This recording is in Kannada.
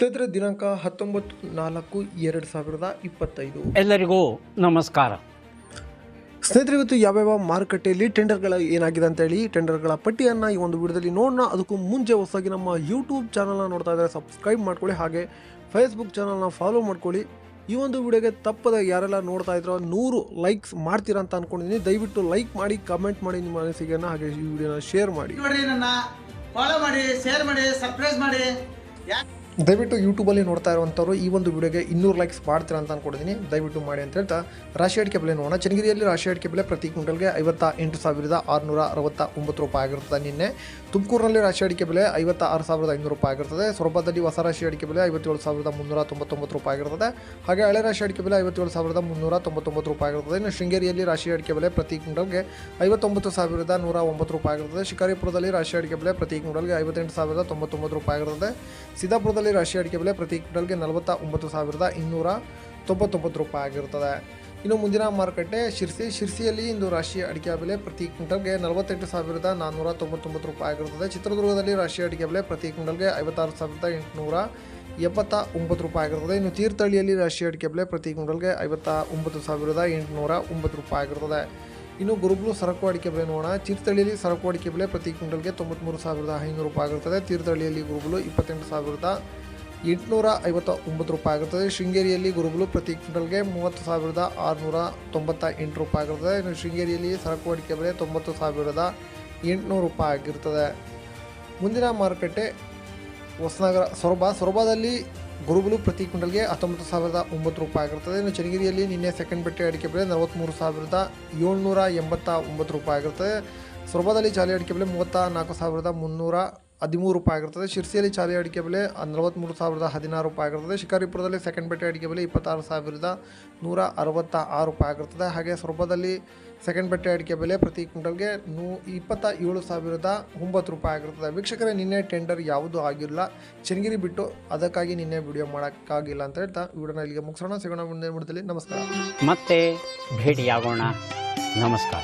ಸ್ನೇಹಿತರೆ ದಿನಾಂಕ ಹತ್ತೊಂಬತ್ತು ನಾಲ್ಕು ಎರಡು ಸಾವಿರದ ಇಪ್ಪತ್ತೈದು. ಎಲ್ಲರಿಗೂ ನಮಸ್ಕಾರ. ಸ್ನೇಹಿತರೆ ಇವತ್ತು ಯಾವ್ಯಾವ ಮಾರುಕಟ್ಟೆಯಲ್ಲಿ ಟೆಂಡರ್ಗಳ ಏನಾಗಿದೆ ಅಂತ ಹೇಳಿ ಟೆಂಡರ್ಗಳ ಪಟ್ಟಿಯನ್ನು ಈ ಒಂದು ವಿಡಿಯೋದಲ್ಲಿ ನೋಡೋಣ. ಅದಕ್ಕೂ ಮುಂಚೆ ಹೊಸದಾಗಿ ನಮ್ಮ ಯೂಟ್ಯೂಬ್ ಚಾನಲ್ನ ನೋಡ್ತಾ ಇದ್ದಾರೆ ಸಬ್ಸ್ಕ್ರೈಬ್ ಮಾಡ್ಕೊಳ್ಳಿ. ಹಾಗೆ ಫೇಸ್ಬುಕ್ ಚಾನಲ್ನ ಫಾಲೋ ಮಾಡ್ಕೊಳ್ಳಿ. ಈ ಒಂದು ವಿಡಿಯೋಗೆ ತಪ್ಪದ ಯಾರೆಲ್ಲ ನೋಡ್ತಾ ಇದ್ರೋ ನೂರು ಲೈಕ್ಸ್ ಮಾಡ್ತೀರಾ ಅಂತ ಅನ್ಕೊಂಡಿದ್ದೀನಿ. ದಯವಿಟ್ಟು ಲೈಕ್ ಮಾಡಿ ಕಮೆಂಟ್ ಮಾಡಿ ನಿಮ್ಮ ಅನಿಸಿಕೆಯನ್ನು ಹಾಗೆ ಈ ವಿಡಿಯೋನ ಶೇರ್ ಮಾಡಿ. ನೋಡಿ ನನ್ನ ಫಾಲೋ ಮಾಡಿ ಶೇರ್ ಮಾಡಿ ಸರ್ಪ್ರೈಸ್ ಮಾಡಿ. ಯಾಕೆ ದಯವಿಟ್ಟು ಯೂಟ್ಯೂಬಲ್ಲಿ ನೋಡ್ತಾ ಇರುವಂಥವ್ರು ಈ ಒಂದು ವಿಡಿಯೋಗೆ ಇನ್ನೂರು ಲೈಕ್ಸ್ ಮಾಡ್ತೀರಾ ಅಂತ ಅನ್ಕೊಂಡಿದ್ದೀನಿ ದಯವಿಟ್ಟು ಮಾಡಿ ಅಂತ ಹೇಳ್ತಾ, ರಾಶಿ ಅಡಿಕೆ ಬೆಲೆ ನೋಡೋಣ. ಚನ್ನಗಿರಿಯಲ್ಲಿ ರಾಶಿ ಅಡಿಕೆ ಬೆಲೆ ಪ್ರತಿ ಕ್ವಿಂಟಲ್ಗೆ ಐವತ್ತ ಎಂಟು ಸಾವಿರದ ಆರುನೂರ ಅರವತ್ತ ಒಂಬತ್ತು ರೂಪಾಯಿ ಆಗಿರ್ತದೆ ನಿನ್ನೆ ತುಮಕೂರಿನಲ್ಲಿ ರಾಶಿ ಅಡಿಕೆ ಬೆಲೆ ಐವತ್ತ ಆರು ಸಾವಿರದ ಐನೂರು ರೂಪಾಯಿ ಆಗಿರ್ತದೆ ಸೊರಬದಲ್ಲಿ ಹೊಸ ರಾಶಿ ಅಡಿಕೆ ಬೆಲೆ ಐವತ್ತೇಳು ಸಾವಿರದ ಮುನ್ನೂರ ತೊಂಬತ್ತೊಂಬತ್ತು ರೂಪಾಯಿ ಆಗಿರ್ತದೆ ಹಾಗೆ ಹಳೆ ರಾಶಿ ಅಡಿಕೆ ಬೆಲೆ ಐವತ್ತೇಳು ಸಾವಿರದ ಮುನ್ನೂರ ತೊಂಬತ್ತೊಂಬತ್ತು ರೂಪಾಯಿ ಆಗಿರ್ತದೆ ಇನ್ನು ಶೃಂಗೇರಿಯಲ್ಲಿ ರಾಶಿ ಅಡಿಕೆ ಬೆಲೆ ಪ್ರತಿ ಕ್ವಿಂಟಲ್ಗೆ ಐವತ್ತೊಂಬತ್ತು ಸಾವಿರದ ನೂರ ಒಂಬತ್ತು ರೂಪಾಯಿ ಆಗಿರ್ತದೆ ಶಿಕಾರಿಪುರದಲ್ಲಿ ರಾಶಿ ಅಡಿಕೆ ಬೆಲೆ ಪ್ರತಿ ಕ್ವಿಂಟಲ್ಗೆ ಐವತ್ತೆಂಟು ಸಾವಿರದ ತೊಂಬತ್ತೊಂಬತ್ತು ರೂಪಾಯಿ ಆಗಿರ್ತದೆ ಸಿದ್ದಾಪುರದಲ್ಲಿ ರಾಶಿ ಅಡಿಕೆ ಬೆಲೆ ಪ್ರತಿ ಕ್ವಿಂಟಲ್ಗೆ ನಲವತ್ತ ಒಂಬತ್ತು ಸಾವಿರದ ಇನ್ನೂರ ತೊಂಬತ್ತೊಂಬತ್ತು ರೂಪಾಯಿ ಆಗಿರುತ್ತದೆ. ಇನ್ನು ಮುಂದಿನ ಮಾರುಕಟ್ಟೆ ಶಿರ್ಸಿ. ಶಿರ್ಸಿಯಲ್ಲಿ ಇಂದು ರಾಶಿ ಅಡಿಕೆ ಬೆಲೆ ಪ್ರತಿ ಕ್ವಿಂಟಲ್ಗೆ ನಲವತ್ತೆಂಟು ಸಾವಿರದ ನಾನ್ನೂರ ತೊಂಬತ್ತೊಂಬತ್ತು ರೂಪಾಯಿ ಆಗಿರುತ್ತದೆ. ಚಿತ್ರದುರ್ಗದಲ್ಲಿ ರಾಶಿ ಅಡಿಕೆ ಬೆಲೆ ಪ್ರತಿ ಕ್ವಿಂಟಲ್ಗೆ ಐವತ್ತಾರು ಸಾವಿರದ ಎಂಟುನೂರ ಎಪ್ಪತ್ತ ಒಂಬತ್ತು ರೂಪಾಯಿ ಆಗಿರುತ್ತದೆ. ಇನ್ನು ತೀರ್ಥಹಳ್ಳಿಯಲ್ಲಿ ರಾಶಿ ಅಡಿಕೆ ಬೆಲೆ ಪ್ರತಿ ಕ್ವಿಂಟಲ್ಗೆ ಐವತ್ತ ಒಂಬತ್ತು ಸಾವಿರದ ಎಂಟುನೂರ ಒಂಬತ್ತು ರೂಪಾಯಿ ಆಗಿರುತ್ತದೆ. ಇನ್ನು ಗುರುಬ್ಲು ಸರಕು ಅಡಿಕೆ ಬೆಲೆ ನೋಡೋಣ. ತೀರ್ಥಹಳ್ಳಿಯಲ್ಲಿ ಸರಕು ಅಡಿಕೆ ಬೆಲೆ ಪ್ರತಿ ಕ್ವಿಂಟಲ್ಗೆ ತೊಂಬತ್ತ್ಮೂರು ಸಾವಿರದ ಐನೂರು ರೂಪಾಯಿ ಆಗಿರ್ತದೆ ತೀರ್ಥಹಳ್ಳಿಯಲ್ಲಿ ಗುರುಬ್ಲು ಇಪ್ಪತ್ತೆಂಟು ಸಾವಿರದ ಎಂಟುನೂರ ಐವತ್ತ ಒಂಬತ್ತು ರೂಪಾಯಿ ಆಗಿರ್ತದೆ ಶೃಂಗೇರಿಯಲ್ಲಿ ಗುರುಗಳು ಪ್ರತಿ ಕ್ವಿಂಟಲ್ಗೆ ಮೂವತ್ತು ಸಾವಿರದ ಆರುನೂರ ತೊಂಬತ್ತ ಎಂಟು ರೂಪಾಯಿ ಆಗಿರ್ತದೆ ಇನ್ನು ಶೃಂಗೇರಿಯಲ್ಲಿ ಸರಕು ಅಡಿಕೆ ಬೆಲೆ ತೊಂಬತ್ತು ಸಾವಿರದ ಎಂಟುನೂರು ರೂಪಾಯಿ ಆಗಿರ್ತದೆ ಮುಂದಿನ ಮಾರುಕಟ್ಟೆ ಹೊಸನಗರ, ಸೊರಬ. ಸೊರಬದಲ್ಲಿ ಗುರುಗಳು ಪ್ರತಿ ಕ್ವಿಂಟಲ್ಗೆ ಹತ್ತೊಂಬತ್ತು ಸಾವಿರದ ಒಂಬತ್ತು ರೂಪಾಯಿ ಆಗಿರ್ತದೆ ಇನ್ನು ಚನ್ನಗಿರಿಯಲ್ಲಿ ನಿನ್ನೆ ಸೆಕೆಂಡ್ ಬೆಟ್ಟೆ ಅಡಿಕೆ ಬೆಲೆ ನಲವತ್ತ್ಮೂರು ಸಾವಿರದ ಏಳ್ನೂರ ಎಂಬತ್ತ ಒಂಬತ್ತು ರೂಪಾಯಿ ಆಗಿರ್ತದೆ ಸೊರಬದಲ್ಲಿ ಜಾಲಿ ಅಡಿಕೆ ಬೆಲೆ ಮೂವತ್ತ ನಾಲ್ಕು ಸಾವಿರದ ಮುನ್ನೂರ ಹದಿಮೂರು ರೂಪಾಯಿ ಆಗಿರ್ತದೆ. ಶಿರ್ಸಿಯಲ್ಲಿ ಚಾಲಿ ಅಡಿಕೆ ಬೆಲೆ ನಲವತ್ತ್ಮೂರು ಸಾವಿರದ ಹದಿನಾರು ರೂಪಾಯಿ ಆಗಿರ್ತದೆ. ಶಿಕಾರಿಪುರದಲ್ಲಿ ಸೆಕೆಂಡ್ ಪೇಟೆ ಅಡಿಕೆ ಬೆಲೆ ಇಪ್ಪತ್ತಾರು ಸಾವಿರದ ನೂರ ಅರವತ್ತ ಆರು ರೂಪಾಯಿ ಆಗಿರ್ತದೆ. ಹಾಗೆ ಸೊರಬದಲ್ಲಿ ಸೆಕೆಂಡ್ ಪೇಟೆ ಅಡಿಕೆ ಬೆಲೆ ಪ್ರತಿ ಕ್ವಿಂಟಲ್ಗೆ ನೂ, ಇಪ್ಪತ್ತ ಏಳು ಸಾವಿರದ ಒಂಬತ್ತು ರೂಪಾಯಿ ಆಗಿರ್ತದೆ. ವೀಕ್ಷಕರೇ, ನಿನ್ನೆ ಟೆಂಡರ್ ಯಾವುದೂ ಆಗಿಲ್ಲ. ಚನ್ನಗಿರಿ ಬಿಟ್ಟು ಅದಕ್ಕಾಗಿ ನಿನ್ನೆ ವಿಡಿಯೋ ಮಾಡೋಕ್ಕಾಗಿಲ್ಲ ಅಂತ ಹೇಳ್ತಾ ವಿಡಿಯೋನ ಇಲ್ಲಿಗೆ ಮುಗಿಸೋಣ. ಸಿಗೋಣ ಮುಂದೆ ವಿಡಿಯೋದಲ್ಲಿ ನಮಸ್ಕಾರ. ಮತ್ತೆ ಭೇಟಿಯಾಗೋಣ. ನಮಸ್ಕಾರ.